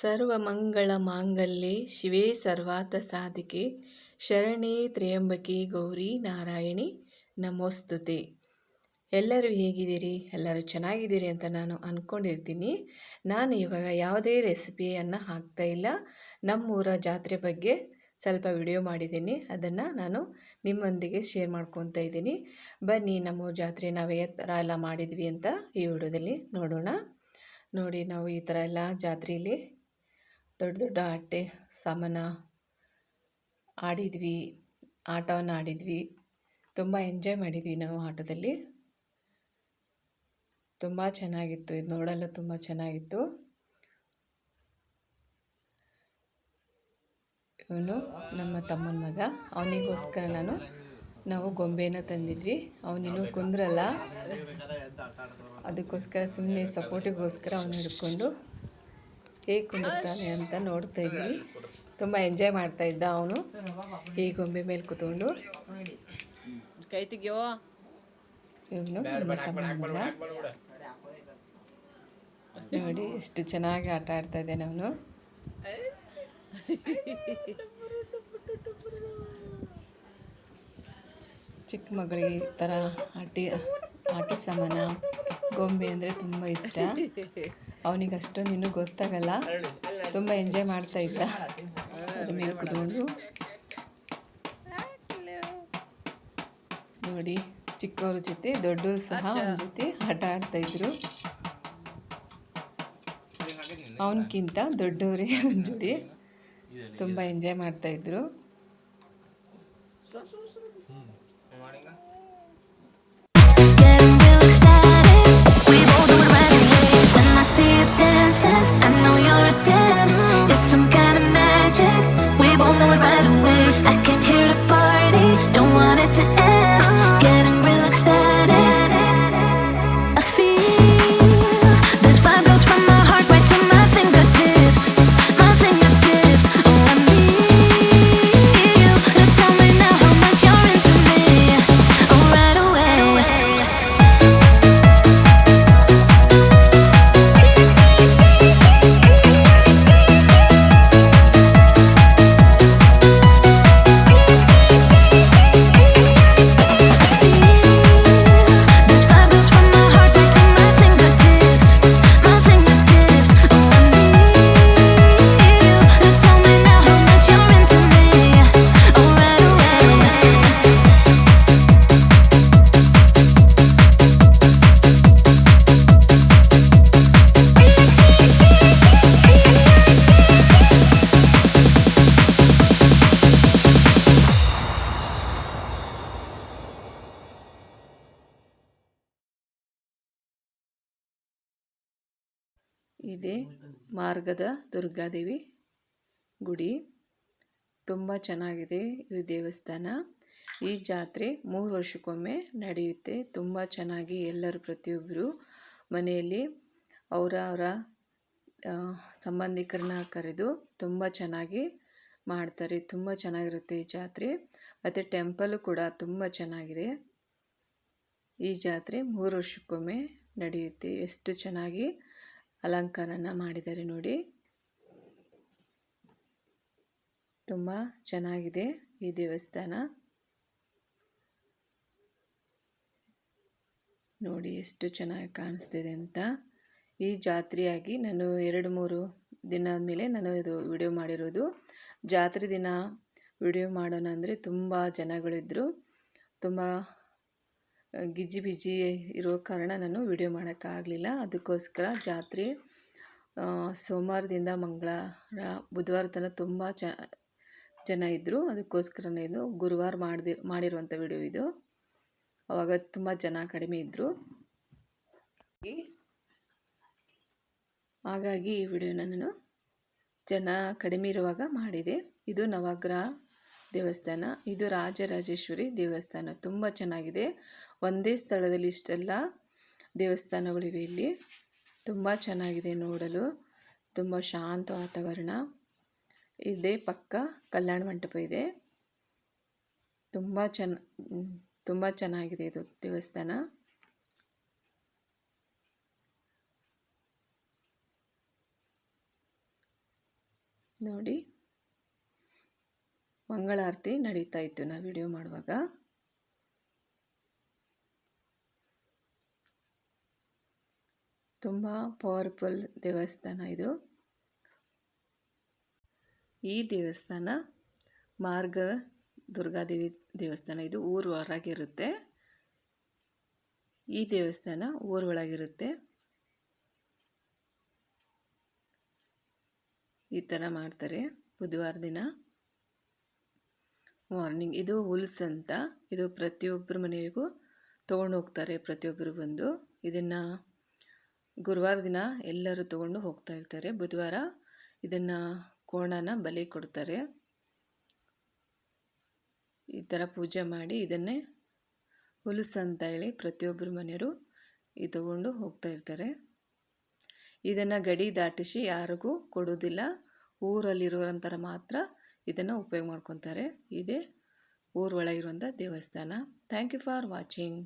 ಸರ್ವಮಂಗಳ ಮಾಂಗಲ್ಯೆ ಶಿವೆ ಸರ್ವಾರ್ಥ ಸಾಧಿಕೆ. ಶರಣೇ ತ್ರ್ಯಂಬಕೆ ಗೌರಿ ನಾರಾಯಣಿ ನಮೋಸ್ತುತೆ. ಎಲ್ಲರೂ ಹೇಗಿದ್ದೀರಿ? ಎಲ್ಲರೂ ಚೆನ್ನಾಗಿದ್ದೀರಿ ಅಂತ ನಾನು ಅಂದ್ಕೊಂಡಿರ್ತೀನಿ ನಾನು ಇವಾಗ ಯಾವುದೇ ರೆಸಿಪಿಯನ್ನು ಹಾಕ್ತಾ ಇಲ್ಲ. ನಮ್ಮೂರ ಜಾತ್ರೆ ಬಗ್ಗೆ ಸ್ವಲ್ಪ ವಿಡಿಯೋ ಮಾಡಿದ್ದೀನಿ. ಅದನ್ನು ನಾನು ನಿಮ್ಮೊಂದಿಗೆ ಶೇರ್ ಮಾಡ್ಕೊತಾ ಇದ್ದೀನಿ. ಬನ್ನಿ, ನಮ್ಮೂರ ಜಾತ್ರೆ ನಾವು ಯಾವ ಥರ ಎಲ್ಲ ಮಾಡಿದ್ವಿ ಅಂತ ಈ ವಿಡಿಯೋದಲ್ಲಿ ನೋಡೋಣ. ನೋಡಿ, ನಾವು ಈ ಥರ ಎಲ್ಲ ಜಾತ್ರೆಯಲ್ಲಿ ದೊಡ್ಡ ದೊಡ್ಡ ಆಟೆ, ಸಾಮಾನ ಆಡಿದ್ವಿ, ಆಟವನ್ನು ಆಡಿದ್ವಿ, ತುಂಬ ಎಂಜಾಯ್ ಮಾಡಿದ್ವಿ ನಾವು ಆಟದಲ್ಲಿ. ತುಂಬ ಚೆನ್ನಾಗಿತ್ತು, ಇದು ನೋಡಲು ತುಂಬ ಚೆನ್ನಾಗಿತ್ತು. ಇವನು ನಮ್ಮ ತಮ್ಮನ ಮಗ, ಅವನಿಗೋಸ್ಕರ ನಾನು ನಾವು ಗೊಂಬೆನ ತಂದಿದ್ವಿ. ಅವನಿನ್ನೂ ಕುಂದ್ರಲ್ಲ, ಅದಕ್ಕೋಸ್ಕರ ಸುಮ್ಮನೆ ಸಪೋರ್ಟಿಗೋಸ್ಕರ ಅವನು ಹಿಡ್ಕೊಂಡು ಹೇಗೆ ಕುಂದಿರ್ತಾನೆ ಅಂತ ನೋಡ್ತಾ ಇದ್ವಿ. ತುಂಬ ಎಂಜಾಯ್ ಮಾಡ್ತಾ ಇದ್ದ ಅವನು. ಈ ಗೊಂಬೆ ಮೇಲೆ ಕೂತ್ಕೊಂಡು. ಕೈ ತೆಗಿಯೋ ಇವನು ನೋಡಿ ಎಷ್ಟು ಚೆನ್ನಾಗಿ ಆಟ ಆಡ್ತಾ ಇದ್ದಾನೆ ಅವನು. ಚಿಕ್ಕ ಮಗಳಿಗೆ ಈ ಥರ ಆಟಿ ಆಟಿ ಸಾಮಾನ ಗೊಂಬೆ ಅಂದರೆ ತುಂಬ ಇಷ್ಟ. ಅವನಿಗೆ ಅಷ್ಟೊಂದು ಇನ್ನೂ ಗೊತ್ತಾಗಲ್ಲ. ತುಂಬ ಎಂಜಾಯ್ ಮಾಡ್ತಾ ಇದ್ದ. ಅದ್ರ ಮೇಲೆ ಕುತ್ಕೊಂಡು. ನೋಡಿ ಚಿಕ್ಕವ್ರ ಜೊತೆ ದೊಡ್ಡವರು ಸಹ ಅವನ ಜೊತೆ ಆಟ ಆಡ್ತಾ ಇದ್ರು. ಅವನಕ್ಕಿಂತ ದೊಡ್ಡವರೇ ಒಂದು ಜೋಡಿ ತುಂಬ ಎಂಜಾಯ್ ಮಾಡ್ತಾ ಇದೇ ಮಾರ್ಗದ ದುರ್ಗಾದೇವಿ ಗುಡಿ. ತುಂಬ ಚೆನ್ನಾಗಿದೆ ಈ ದೇವಸ್ಥಾನ. ಈ ಜಾತ್ರೆ ಮೂರು ವರ್ಷಕ್ಕೊಮ್ಮೆ ನಡೆಯುತ್ತೆ. ತುಂಬ ಚೆನ್ನಾಗಿ ಎಲ್ಲರೂ ಪ್ರತಿಯೊಬ್ಬರು ಮನೆಯಲ್ಲಿ ಅವರ ಅವರ ಸಂಬಂಧಿಕರನ್ನ ಕರೆದು ತುಂಬ ಚೆನ್ನಾಗಿ ಮಾಡ್ತಾರೆ. ತುಂಬ ಚೆನ್ನಾಗಿರುತ್ತೆ ಈ ಜಾತ್ರೆ. ಮತ್ತು ಟೆಂಪಲು ಕೂಡ ತುಂಬ ಚೆನ್ನಾಗಿದೆ. ಈ ಜಾತ್ರೆ ಮೂರು ವರ್ಷಕ್ಕೊಮ್ಮೆ ನಡೆಯುತ್ತೆ. ಎಷ್ಟು ಚೆನ್ನಾಗಿ ಅಲಂಕಾರನ ಮಾಡಿದ್ದಾರೆ ನೋಡಿ. ತುಂಬ ಚೆನ್ನಾಗಿದೆ ಈ ದೇವಸ್ಥಾನ. ನೋಡಿ ಎಷ್ಟು ಚೆನ್ನಾಗಿ ಕಾಣಿಸ್ತಿದೆ ಅಂತ. ಈ ಜಾತ್ರೆಯಾಗಿ ನಾನು ಎರಡು ಮೂರು ದಿನ ಆದಮೇಲೆ ನಾನು ಇದು ವಿಡಿಯೋ ಮಾಡಿರೋದು. ಜಾತ್ರೆ ದಿನ ವಿಡಿಯೋ ಮಾಡೋಣ ಅಂದರೆ ತುಂಬ ಜನಗಳಿದ್ದರು ತುಂಬ ಗಿಜಿ ಬಿಜಿ ಇರೋ ಕಾರಣ ನಾನು ವಿಡಿಯೋ ಮಾಡೋಕ್ಕಾಗಲಿಲ್ಲ. ಅದಕ್ಕೋಸ್ಕರ ಜಾತ್ರೆ ಸೋಮವಾರದಿಂದ ಮಂಗಳವಾರ ಬುಧವಾರ ತನಕ ತುಂಬ ಚ ಜನ ಇದ್ದರು ಅದಕ್ಕೋಸ್ಕರನೇ ಇದು ಗುರುವಾರ ಮಾಡ್ದಿ ಮಾಡಿರುವಂಥ ವಿಡಿಯೋ ಇದು. ಅವಾಗ ತುಂಬ ಜನ ಕಡಿಮೆ ಇದ್ದರು ಹಾಗಾಗಿ ಈ ವಿಡಿಯೋನ ನಾನು ಜನ ಕಡಿಮೆ ಇರುವಾಗ ಮಾಡಿದೆ. ಇದು ನವಗ್ರಹ ದೇವಸ್ಥಾನ. ಇದು ರಾಜರಾಜೇಶ್ವರಿ ದೇವಸ್ಥಾನ. ತುಂಬ ಚೆನ್ನಾಗಿದೆ. ಒಂದೇ ಸ್ಥಳದಲ್ಲಿ ಇಷ್ಟೆಲ್ಲ ದೇವಸ್ಥಾನಗಳಿವೆ ಇಲ್ಲಿ. ತುಂಬ ಚೆನ್ನಾಗಿದೆ ನೋಡಲು. ತುಂಬ ಶಾಂತ ವಾತಾವರಣ. ಇದೇ ಪಕ್ಕ ಕಲ್ಯಾಣ ಮಂಟಪ ಇದೆ. ತುಂಬ ಚೆನ್ನ, ತುಂಬ ಚೆನ್ನಾಗಿದೆ ಇದು ದೇವಸ್ಥಾನ. ನೋಡಿ. ಮಂಗಳಾರತಿ ನಡೀತಾ ಇತ್ತು ನಾವು ವಿಡಿಯೋ ಮಾಡುವಾಗ. ತುಂಬ ಪವರ್ಫುಲ್ ದೇವಸ್ಥಾನ ಇದು. ಈ ದೇವಸ್ಥಾನ ಮಾರ್ಗ ದುರ್ಗಾದೇವಿ ದೇವಸ್ಥಾನ ಇದು, ಊರು ಹೊರಗಿರುತ್ತೆ. ಈ ದೇವಸ್ಥಾನ ಊರೊಳಗಿರುತ್ತೆ ಈ ಥರ ಮಾಡ್ತಾರೆ ಬುಧವಾರ ದಿನ. ಮಾರ್ನಿಂಗ್ ಇದು ಉಲ್ಸ್ ಅಂತ ಇದು ಪ್ರತಿಯೊಬ್ಬರ ಮನೆಗೂ ತೊಗೊಂಡು ಹೋಗ್ತಾರೆ, ಪ್ರತಿಯೊಬ್ಬರು ಬಂದು. ಇದನ್ನು ಗುರುವಾರ ದಿನ ಎಲ್ಲರೂ ತೊಗೊಂಡು ಹೋಗ್ತಾ ಇರ್ತಾರೆ. ಬುಧವಾರ ಇದನ್ನು ಕೋಣನ ಬಲಿ ಕೊಡ್ತಾರೆ. ಈ ಥರ ಪೂಜೆ ಮಾಡಿ ಇದನ್ನೇ ಹುಲುಸು ಅಂತ ಹೇಳಿ ಪ್ರತಿಯೊಬ್ಬರ ಮನೆಯವರು ಈ ತೊಗೊಂಡು ಹೋಗ್ತಾ ಇರ್ತಾರೆ. ಇದನ್ನು ಗಡಿ ದಾಟಿಸಿ ಯಾರಿಗೂ ಕೊಡೋದಿಲ್ಲ. ಊರಲ್ಲಿರೋರಂತರ ಮಾತ್ರ ಇದನ್ನು ಉಪಯೋಗ ಮಾಡ್ಕೊತಾರೆ. ಇದೇ ಊರೊಳಗಿರುವಂಥ ದೇವಸ್ಥಾನ. Thank you for watching